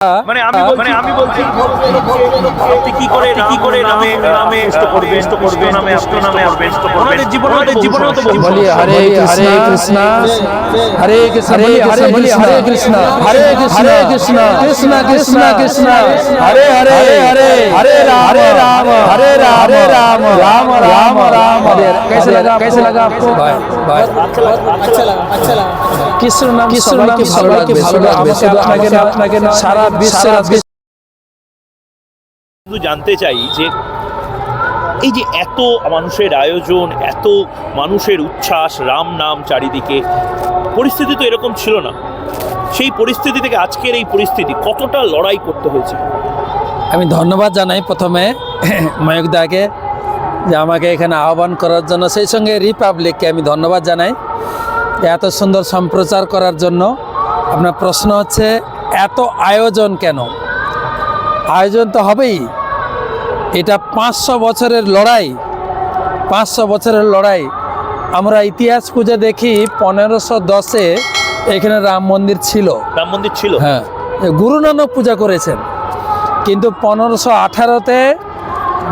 মানে আমি বল- মানে আমি বলছি আপনি কি করে কি করে নামে নামে ইষ্ট করবে ইষ্ট করবে নামে ইষ্ট নামে আপনি ইষ্ট করবে ওনাদের জীবনে ওনাদের জীবনেও তো বহু बोलिए সমস্যা। हरे हरे कृष्णा हरे कृष्ण बोलिए हरे बोलिए हरे कृष्णा हरे कृष्ण कृष्ण कृष्ण कृष्ण कृष्ण हरे हरे हरे हरे राम हरे राम हरे राम हरे राम राम राम राम हरे कैसे लगा कैसे लगा आपको भाई भाई কৃষ্ণ নাম কৃষ্ণ নাম কি ভালো লাগবে? ভালো লাগবে? শুধু আপনাকে না আপনাকে না সারা বিশ্বের বিশ্ব শুধু জানতে চাই যে এই যে এত মানুষের আয়োজন এত মানুষের উচ্ছ্বাস রাম নাম চারিদিকে পরিস্থিতি তো এরকম ছিল না। সেই পরিস্থিতি থেকে আজকের এই পরিস্থিতি কতটা লড়াই করতে হয়েছে? আমি ধন্যবাদ জানাই প্রথমে ময়ূক দাকে যে আমাকে এখানে আহ্বান করার জন্য। সেই সঙ্গে রিপাবলিককে আমি ধন্যবাদ জানাই। এত সুন্দর সম্প্রচার করার জন্য আপনার প্রশ্ন হচ্ছে এত আয়োজন কেন? আয়োজন তো হবেই। এটা পাঁচশো বছরের লড়াই। পাঁচশো বছরের লড়াই। আমরা ইতিহাস খুঁজে দেখি পনেরোশো দশে এখানে রাম মন্দির ছিল। রাম মন্দির ছিল? হ্যাঁ গুরু নানক পূজা করেছেন। কিন্তু পনেরোশো আঠারোতে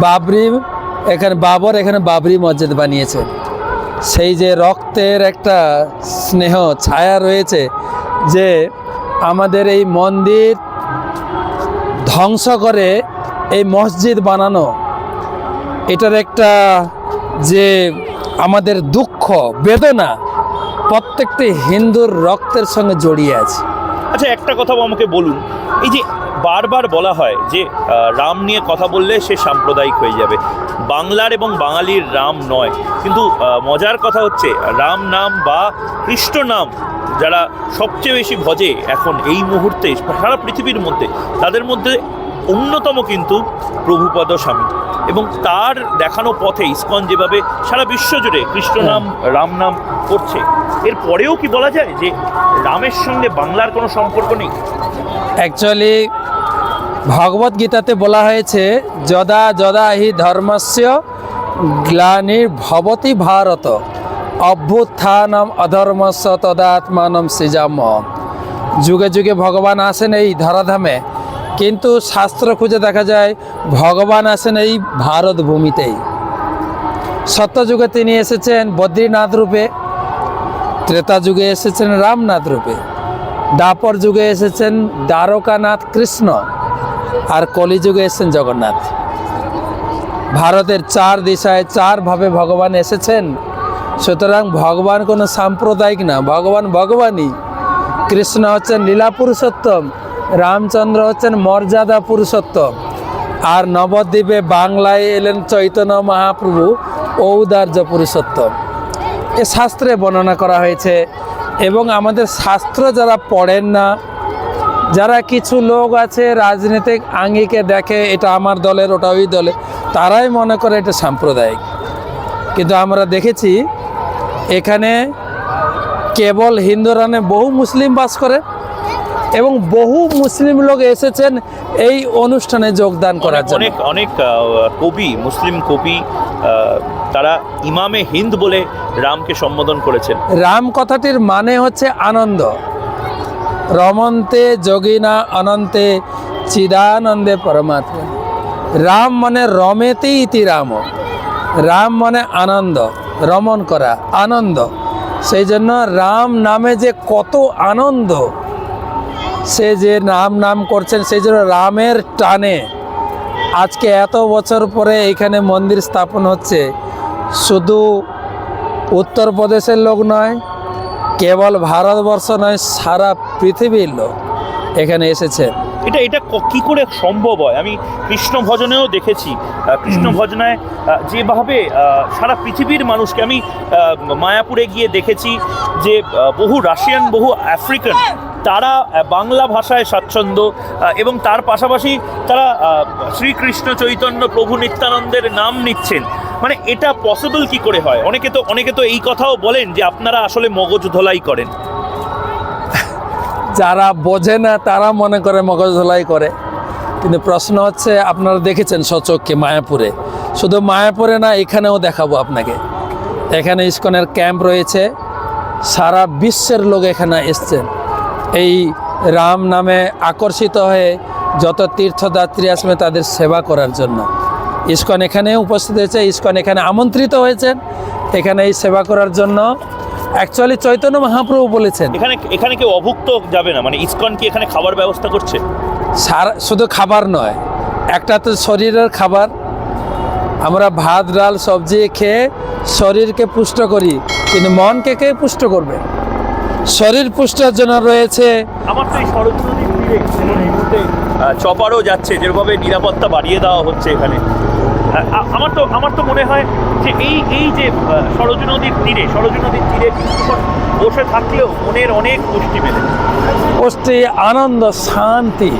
বাবরি এখানে বাবর এখানে বাবরি মসজিদ বানিয়েছেন। সেই যে রক্তের একটা স্নেহ, ছায়া রয়েছে যে আমাদের এই মন্দির ধ্বংস করে এই মসজিদ বানানো। এটার একটা যে আমাদের দুঃখ, বেদনা প্রত্যেকটি হিন্দুর রক্তের সঙ্গে জড়িয়ে আছে। আচ্ছা একটা কথা আমাকে বলুন। এই যে বারবার বলা হয় যে রাম নিয়ে কথা বললে সে সাম্প্রদায়িক হয়ে যাবে। বাংলার এবং বাঙালির রাম নয়। কিন্তু মজার কথা হচ্ছে রাম নাম বা কৃষ্ণ নাম যারা সবচেয়ে বেশি ভজে এখন এই মুহূর্তে সারা পৃথিবীর মধ্যে তাদের মধ্যে অন্যতম কিন্তু প্রভুপদ স্বামী। এবং তার দেখানো পথে ইসকন যেভাবে সারা বিশ্ব জুড়ে কৃষ্ণ নাম রাম নাম করছে এর পরেও কি বলা যায় যে রামের সঙ্গে বাংলার কোনো সম্পর্ক নেই? অ্যাকচুয়ালি ভগবত গীতাতে বলা হয়েছে, যদা যদা হি ধর্মস্য গ্লানির ভবতি ভারত, অভ্যুত্থানম অধর্মস্য তদাত্মানম সৃজাম যুগে যুগে ভগবান আসেন এই ধরাধামে, কিন্তু শাস্ত্র খুঁজে দেখা যায় ভগবান আসেন এই ভারত ভূমিতেই। সত্যযুগে তিনি এসেছেন বদ্রীনাথ রূপে ত্রেতা যুগে এসেছেন রামনাথ রূপে দাপর যুগে এসেছেন দ্বারকানাথ কৃষ্ণ আর কলিযুগে এসেছেন জগন্নাথ। ভারতের চার দিশায় চারভাবে ভগবান এসেছেন। সুতরাং ভগবান কোনো সাম্প্রদায়িক না, ভগবান ভগবানই। কৃষ্ণ হচ্ছেন লীলা পুরুষোত্তম, রামচন্দ্র হচ্ছেন মর্যাদা পুরুষোত্তম। আর নবদ্বীপে বাংলায় এলেন চৈতন্য মহাপ্রভু, ঔদার্য পুরুষোত্তম। এ শাস্ত্রে বর্ণনা করা হয়েছে, এবং আমাদের শাস্ত্র যারা পড়েন না যারা কিছু লোক আছে রাজনৈতিক আঙ্গিকে দেখে এটা আমার দলের ওটা ওই দলে তারাই মনে করে এটা সাম্প্রদায়িক। কিন্তু আমরা দেখেছি এখানে কেবল হিন্দুরা নয়, বহু মুসলিম বাস করে এবং বহু মুসলিম লোক এসেছেন এই অনুষ্ঠানে যোগদান করার জন্য। অনেক অনেক কবি মুসলিম কবি তারা ইমামে হিন্দ বলে রামকে সম্বোধন করেছেন। রাম কথাটির মানে হচ্ছে আনন্দ। রমন্তে যোগিনা অনন্তে চিদানন্দে পরমাত্মা। রাম মানে রমেতে ইতি রাম। রাম মানে আনন্দ, রমন করা, আনন্দ। সেই জন্য রাম নামে যে কত আনন্দ, সে যে নাম নাম করছেন, সেই জন্য রামের টানে। আজকে এত বছর পরে এখানে মন্দির স্থাপন হচ্ছে, শুধু উত্তরপ্রদেশের লোক নয়, কেবল ভারতবর্ষ নয়, সারা পৃথিবীর লোক এখানে এসেছে। এটা এটা ক- করে সম্ভব হয়? আমি কৃষ্ণ ভজনেও দেখেছি কৃষ্ণ ভজনায় যেভাবে সারা পৃথিবীর মানুষকে আমি মায়াপুরে গিয়ে দেখেছি যে বহু রাশিয়ান, বহু আফ্রিকান, তারা বাংলা ভাষায় স্বাচ্ছন্দ্য এবং তার পাশাপাশি তারা শ্রীকৃষ্ণ চৈতন্য, প্রভু নিত্যানন্দের নাম নিচ্ছেন। মানে এটা পসিবল কি করে হয়? অনেকে তো অনেকে তো এই কথাও বলেন যে আপনারা আসলে মগজ ধোলাই করেন। যারা বোঝে না, তারা মনে করে মগজ ধোলাই করে। কিন্তু প্রশ্ন হচ্ছে, আপনারা দেখেছেন সচককে মায়াপুরে? শুধু মায়াপুরে না, এখানেও দেখাবো আপনাকে। এখানে ইস্কনের ক্যাম্প রয়েছে। সারা বিশ্বের লোক এখানে এসছেন এই রাম নামে আকর্ষিত হয়ে যত তীর্থযাত্রী আসবে তাদের সেবা করার জন্য। ইস্কন এখানে উপস্থিত হয়েছে। ইস্কন এখানে আমন্ত্রিত হয়েছেন। এখানে এই সেবা করার জন্য অ্যাকচুয়ালি চৈতন্য মহাপ্রভু বলেছেন এখানে এখানে কেউ অভুক্ত যাবে না মানে ইসকন কি এখানে খাবার ব্যবস্থা করছে? সারা শুধু খাবার নয় একটা তো শরীরের খাবার। আমরা ভাত ডাল সবজি খেয়ে শরীরকে পুষ্ট করি কিন্তু মনকে কে পুষ্ট করবে? শরীর পুষ্টার জন্য রয়েছে আমার তো এই তীরে মুহূর্তে চপারও যাচ্ছে যেভাবে নিরাপত্তা বাড়িয়ে দেওয়া হচ্ছে এখানে। আমার তো আমার তো মনে হয় যে এই এই যে সরজ নদীর তীরে সরজ নদীর তীরে বসে থাকলেও মনের অনেক পুষ্টি মেলে। পুষ্টি, আনন্দ, শান্তি।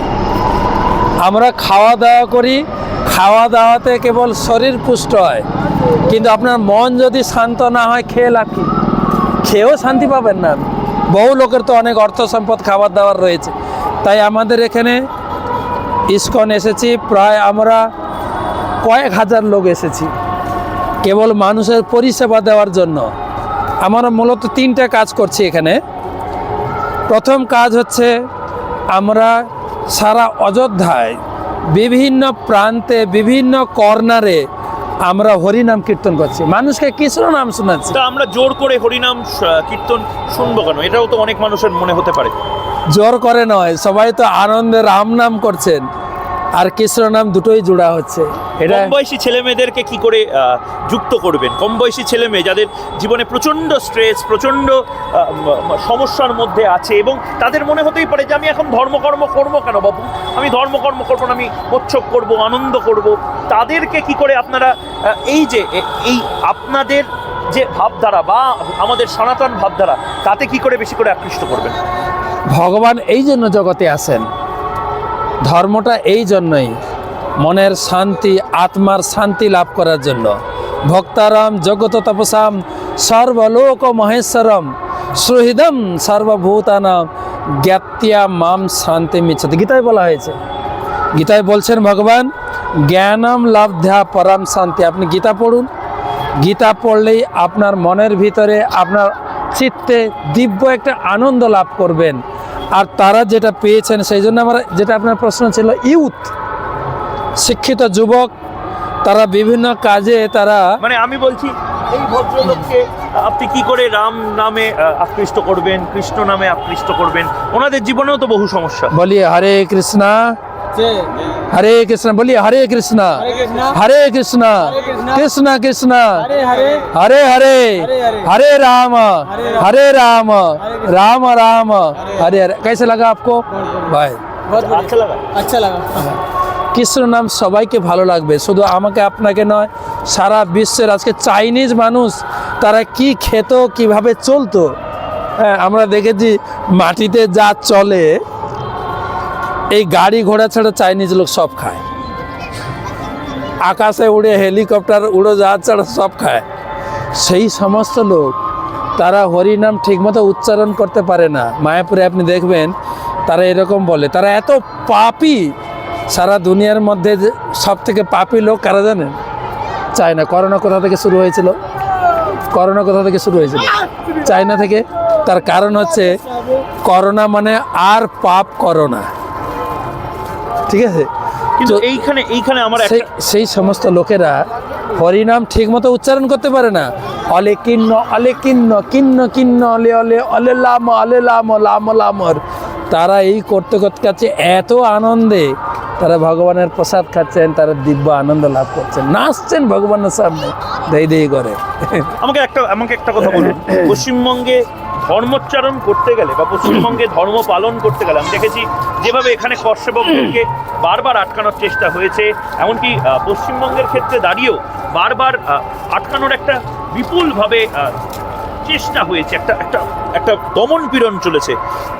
আমরা খাওয়া দাওয়া করি, খাওয়া দাওয়াতে কেবল শরীর পুষ্ট হয়। কিন্তু আপনার মন যদি শান্ত না হয়, খেয়ে লাভ কি? খেয়েও শান্তি পাবেন না। বহু লোকের তো অনেক অর্থ সম্পদ, খাবার দাবার রয়েছে। তাই আমাদের এখানে ইস্কন এসেছি, প্রায় আমরা কয়েক হাজার লোক এসেছি। কেবল মানুষের পরিষেবা দেওয়ার জন্য। আমরা মূলত তিনটা কাজ করছি এখানে। প্রথম কাজ হচ্ছে আমরা সারা অযোধ্যায় বিভিন্ন প্রান্তে বিভিন্ন কর্নারে আমরা হরিনাম কীর্তন করছি। মানুষকে কৃষ্ণ নাম শোনাচ্ছি। তা আমরা জোর করে হরিনাম কীর্তন শুনব কেন? এটাও তো অনেক মানুষের মনে হতে পারে। জোর করে নয় সবাই তো আনন্দে রাম নাম করছেন। আর কৃষ্ণ নাম? দুটোই জোড়া হচ্ছে। এটা কম বয়সী ছেলে মেয়েদেরকে কি করে যুক্ত করবেন? কম বয়সী ছেলে মেয়ে যাদের জীবনে প্রচণ্ড স্ট্রেস প্রচণ্ড সমস্যার মধ্যে আছে এবং তাদের মনে হতেই পারে যে আমি এখন ধর্মকর্ম করব কেন বাবু আমি ধর্মকর্ম করব না আমি মোচ্ছব করব আনন্দ করব। তাদেরকে কি করে আপনারা এই যে এই আপনাদের যে ভাবধারা বা আমাদের সনাতন ভাবধারা তাতে কি করে বেশি করে আকৃষ্ট করবেন? ভগবান এই জন্য জগতে আসেন ধর্মটা এই জন্যই, মনের শান্তি, আত্মার শান্তি লাভ করার জন্য। ভক্তারাম জগত তপসাম সর্বলোক মহেশ্বরম সুহৃদম সর্বভূতানাম জ্ঞাতিয়া মাম শান্তি মিচ্ছতে। গীতায় বলা হয়েছে। গীতায় বলছেন ভগবান, জ্ঞানম লাভধ্যা পরম শান্তি। আপনি গীতা পড়ুন। গীতা পড়লেই আপনার মনের ভিতরে, আপনার চিত্তে দিব্য একটা আনন্দ লাভ করবেন। আর তারা যেটা পেয়েছেন সেই জন্য আমার যেটা আপনার প্রশ্ন ছিল ইউথ শিক্ষিত যুবক তারা বিভিন্ন কাজে তারা মানে আমি বলছি এই ভদ্রলোককে আপনি কি করে রাম নামে আকৃষ্ট করবেন কৃষ্ণ নামে আকৃষ্ট করবেন? ওনাদের জীবনেও তো বহু সমস্যা। বলি হরে কৃষ্ণা হরে কৃষ্ণ বলি হরে কৃষ্ণ হরে কৃষ্ণ কৃষ্ণ কৃষ্ণ হরে হরে হরে রাম হরে রাম রাম রাম হরে হরে। কেসে লাগা আপকো ভাই। কৃষ্ণ নাম সবাইকে ভালো লাগবে শুধু আমাকে আপনাকে নয় সারা বিশ্বের আজকে চাইনিজ মানুষ তারা কি খেত কীভাবে চলতো? হ্যাঁ আমরা দেখেছি মাটিতে যা চলে এই গাড়ি ঘোড়া ছাড়া চাইনিজ লোক সব খায়। আকাশে উড়ে হেলিকপ্টার উড়োজাহাজ ছাড়া সব খায়। সেই সমস্ত লোক, তারা হরিনাম ঠিকমতো উচ্চারণ করতে পারে না। মায়াপুরে আপনি দেখবেন, তারা এরকম বলে। তারা এত পাপি, সারা দুনিয়ার মধ্যে সব থেকে পাপি লোক কারা জানেন? চায়না। করোনা কোথা থেকে শুরু হয়েছিল? করোনা কোথা থেকে শুরু হয়েছিল? চায়না থেকে। তার কারণ হচ্ছে, করোনা মানে আর পাপ করোনা ঠিক আছে? কিন্তু এইখানে এইখানে আমার সেই সমস্ত লোকেরা হরিনাম ঠিকমতো উচ্চারণ করতে পারে না। অলে কিন্ন অলে কিন্ন কিন্ন কিন্ন অলে অলে অলে লাম অলে লাম লাম লামর। তারা এই করতে করতে কাছে এত আনন্দে তারা ভগবানের প্রসাদ খাচ্ছেন তারা দিব্য আনন্দ লাভ করছেন। নাচছেন ভগবানের সামনে দেই দেই করে। আমাকে একটা আমাকে একটা কথা বলুন। পশ্চিমবঙ্গে ধর্মোচ্চারণ করতে গেলে বা পশ্চিমবঙ্গে ধর্ম পালন করতে গেলে, আমি দেখেছি যেভাবে এখানে কর্ষবকদেরকে বারবার আটকানোর চেষ্টা হয়েছে, এমনকি পশ্চিমবঙ্গের ক্ষেত্রে দাঁড়িয়েও বারবার আটকানোর একটা বিপুলভাবে চেষ্টা হয়েছে, একটা একটা একটা দমন পীড়ন চলেছে।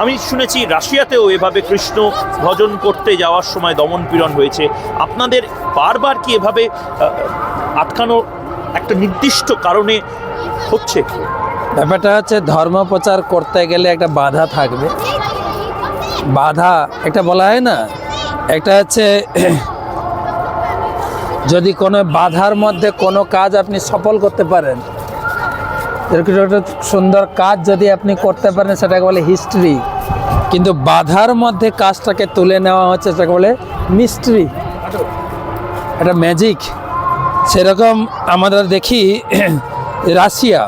আমি শুনেছি রাশিয়াতেও এভাবে কৃষ্ণ ভজন করতে যাওয়ার সময় দমন পীড়ন হয়েছে। আপনাদের বারবার কি এভাবে আটকানো একটা নির্দিষ্ট কারণে হচ্ছে? ব্যাপারটা হচ্ছে ধর্ম প্রচার করতে গেলে একটা বাধা থাকবে। বাধা একটা বলা হয় না? একটা হচ্ছে যদি কোনো বাধার মধ্যে কোনো কাজ আপনি সফল করতে পারেন একটা সুন্দর কাজ যদি আপনি করতে পারেন, সেটাকে বলে হিস্ট্রি কিন্তু বাধার মধ্যে কাজটাকে তুলে নেওয়া হচ্ছে, সেটাকে বলে মিস্ট্রি একটা ম্যাজিক সেরকম আমাদের দেখি রাশিয়া।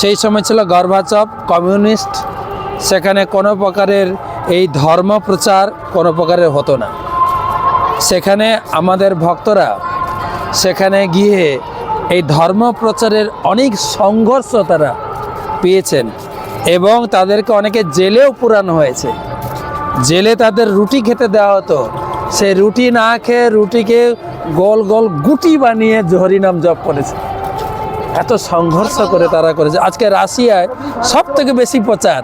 সেই সময় ছিল গর্বাচপ কমিউনিস্ট। সেখানে কোনো প্রকারের এই ধর্ম প্রচার কোনো প্রকারের হতো না। সেখানে আমাদের ভক্তরা সেখানে গিয়ে এই ধর্ম প্রচারের অনেক সংঘর্ষ তারা পেয়েছেন এবং তাদেরকে অনেকে জেলেও পুরানো হয়েছে। জেলে তাদের রুটি খেতে দেওয়া হতো। সেই রুটি না খেয়ে রুটিকে গোল গোল গুটি বানিয়ে হরিনাম জপ করেছে। এত সংঘর্ষ করে তারা করেছে। আজকে রাশিয়ায় সব থেকে বেশি প্রচার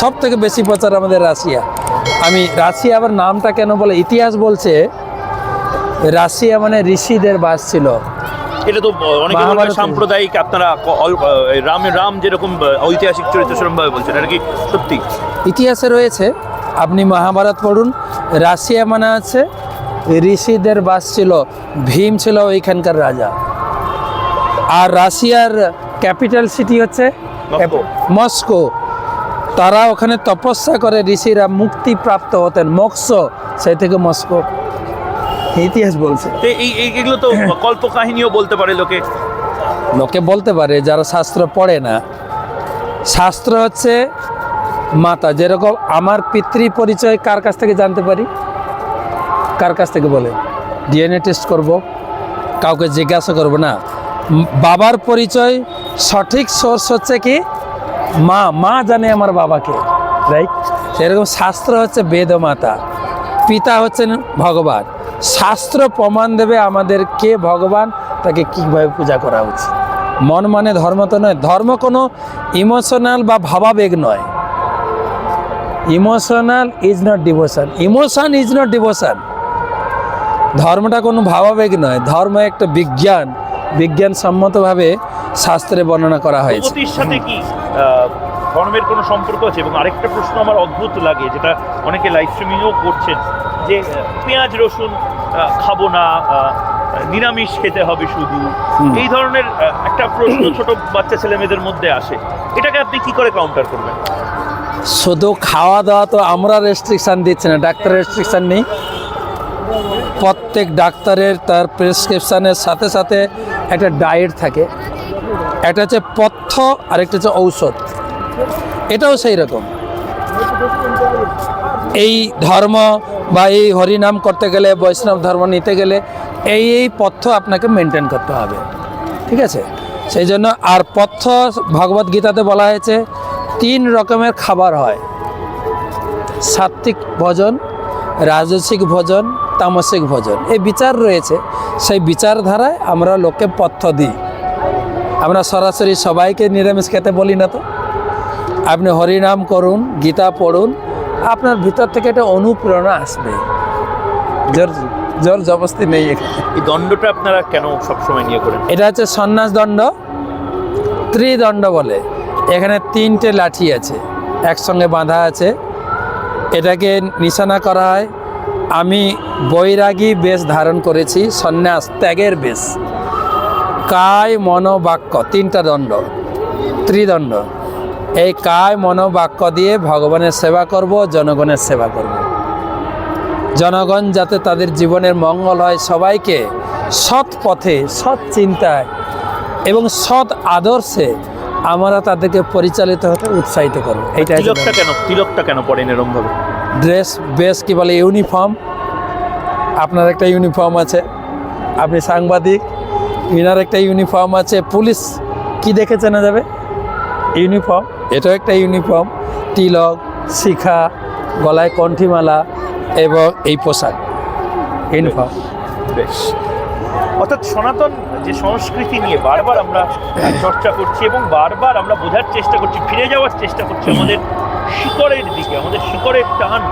সব থেকে বেশি প্রচার আমাদের রাশিয়া। আমি রাশিয়া আবার নামটা কেন বলে ইতিহাস বলছে রাশিয়া মানে ঋষিদের বাস ছিল। এটা তো অনেকে সাম্প্রদায়িক আপনারা রামের রাম যেরকম ঐতিহাসিক চরিত্র সেরকম ভাবে বলছেন এটা কি সত্যি? ইতিহাসে রয়েছে আপনি মহাভারত পড়ুন রাশিয়া মানে আছে ঋষিদের বাস ছিল ভীম ছিল ওইখানকার রাজা। আর রাশিয়ার ক্যাপিটাল সিটি হচ্ছে মস্কো। তারা ওখানে তপস্যা করে ঋষিরা মুক্তি প্রাপ্ত হতেন। মোক্ষ সেই থেকে মস্কো। ইতিহাস বলছে। তো এই এই- এগুলো তো কল্প কাহিনীও বলতে পারে লোকে। লোকে বলতে পারে যারা শাস্ত্র পড়ে না। শাস্ত্র হচ্ছে মাতা। যেরকম আমার পিতৃ পরিচয় কার কাছ থেকে জানতে পারি? কার কাছ থেকে বলে? ডিএনএ টেস্ট করব। কাউকে জিজ্ঞাসা করব না। বাবার পরিচয়, সঠিক সোর্স হচ্ছে কি? মা মা জানে আমার বাবাকে রাইট সেরকম শাস্ত্র হচ্ছে বেদ মাতা, পিতা হচ্ছেন ভগবান। শাস্ত্র প্রমাণ দেবে আমাদের কে ভগবান, তাকে কীভাবে পূজা করা উচিত। মন মানে ধর্ম তো নয়, ধর্ম কোনো ইমোশনাল বা ভাবাবেগ নয়। Emotional is not devotion emotion is not devotion ধর্মটা কোনো ভাবাবেগ নয়, ধর্ম একটা বিজ্ঞান। বিজ্ঞান সম্মতভাবে শাস্ত্রে বর্ণনা করা হয়েছে। সাথে কি ধর্মের কোনো সম্পর্ক আছে? এবং আরেকটা প্রশ্ন আমার অদ্ভুত লাগে যেটা অনেকে লাইভ স্ট্রিমিংও করছেন যে পেঁয়াজ রসুন খাব না নিরামিষ খেতে হবে শুধু। এই ধরনের একটা প্রশ্ন ছোট বাচ্চা ছেলে মেয়েদের মধ্যে আসে। এটাকে আপনি কি করে কাউন্টার করবেন? শুধু খাওয়া দাওয়া তো আমরা রেস্ট্রিকশান দিচ্ছি না ডাক্তার রেস্ট্রিকশান নেই। প্রত্যেক ডাক্তারের তার প্রেসক্রিপশানের সাথে সাথে একটা ডায়েট থাকে। একটা হচ্ছে পথ্য আর একটা হচ্ছে ঔষধ। এটাও সেই রকম। এই ধর্ম বা এই হরিনাম করতে গেলে, বৈষ্ণব ধর্ম নিতে গেলে, এই এই পথ্য আপনাকে মেনটেন করতে হবে। ঠিক আছে? সেই জন্য আর পথ্য ভগবদ গীতাতে বলা হয়েছে, তিন রকমের খাবার হয়। সাত্বিক ভোজন, রাজসিক ভোজন, তামসিক ভোজন। এই বিচার রয়েছে। সেই বিচারধারায় আমরা লোককে পথ্য দিই। আমরা সরাসরি সবাইকে নিরামিষ খেতে বলি না তো। আপনি হরিনাম করুন গীতা পড়ুন আপনার ভিতর থেকে একটা অনুপ্রেরণা আসবে। জোর জোর জবস্তি নেই এই দণ্ডটা আপনারা কেন সবসময় নিয়ে করেন? এটা হচ্ছে সন্ন্যাস দণ্ড ত্রিদণ্ড বলে। এখানে তিনটে লাঠি আছে একসঙ্গে বাঁধা আছে। এটাকে নিশানা করা হয় আমি বৈরাগী বেশ ধারণ করেছি সন্ন্যাস ত্যাগের বেশ। কায় মনোবাক্য তিনটা দণ্ড ত্রিদণ্ড। এই কায় মনোবাক্য দিয়ে ভগবানের সেবা করব জনগণের সেবা করব। জনগণ যাতে তাদের জীবনের মঙ্গল হয় সবাইকে সৎ পথে সৎ চিন্তায় এবং সৎ আদর্শে আমরা তাদেরকে পরিচালিত হতে উৎসাহিত করব। এইটা তিলকটা কেন? তিলকটা কেন পড়েন এরম ভাবে ড্রেস বেস কি বলে ইউনিফর্ম। আপনার একটা ইউনিফর্ম আছে আপনি সাংবাদিক ইনার একটা ইউনিফর্ম আছে পুলিশ কি দেখে চেনা যাবে? ইউনিফর্ম এটাও একটা ইউনিফর্ম তিলক শিখা গলায় কণ্ঠিমালা এবং এই পোশাক ইউনিফর্ম। বেশ। অর্থাৎ সনাতন যে সংস্কৃতি নিয়ে বারবার আমরা চর্চা করছি এবং বারবার আমরা বোঝার চেষ্টা করছি ফিরে যাওয়ার চেষ্টা করছি আমাদের শিকড়ের দিকে, আমাদের শিকড়ের টান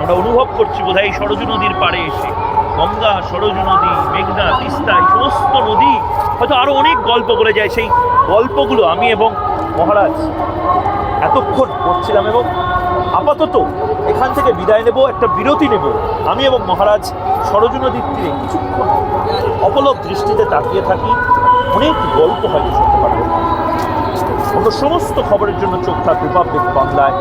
আমরা অনুভব করছি বোধহয় এই সরজু নদীর পাড়ে এসে। গঙ্গা, সরজু নদী, মেঘনা, তিস্তা, এই সমস্ত নদী, হয়তো আরও অনেক গল্প বলে যায়। সেই গল্পগুলো আমি এবং মহারাজ এতক্ষণ করছিলাম এবং আপাতত এখান থেকে বিদায় নেব, একটা বিরতি নেব। আমি এবং মহারাজ সরজু নদীর তীরে কিছুক্ষণ অপলক দৃষ্টিতে তাকিয়ে থাকি। অনেক গল্প হয়তো শুনতে পারব। অন্য সমস্ত খবরের জন্য চোখ থাকবে পাবলিক বাংলায়।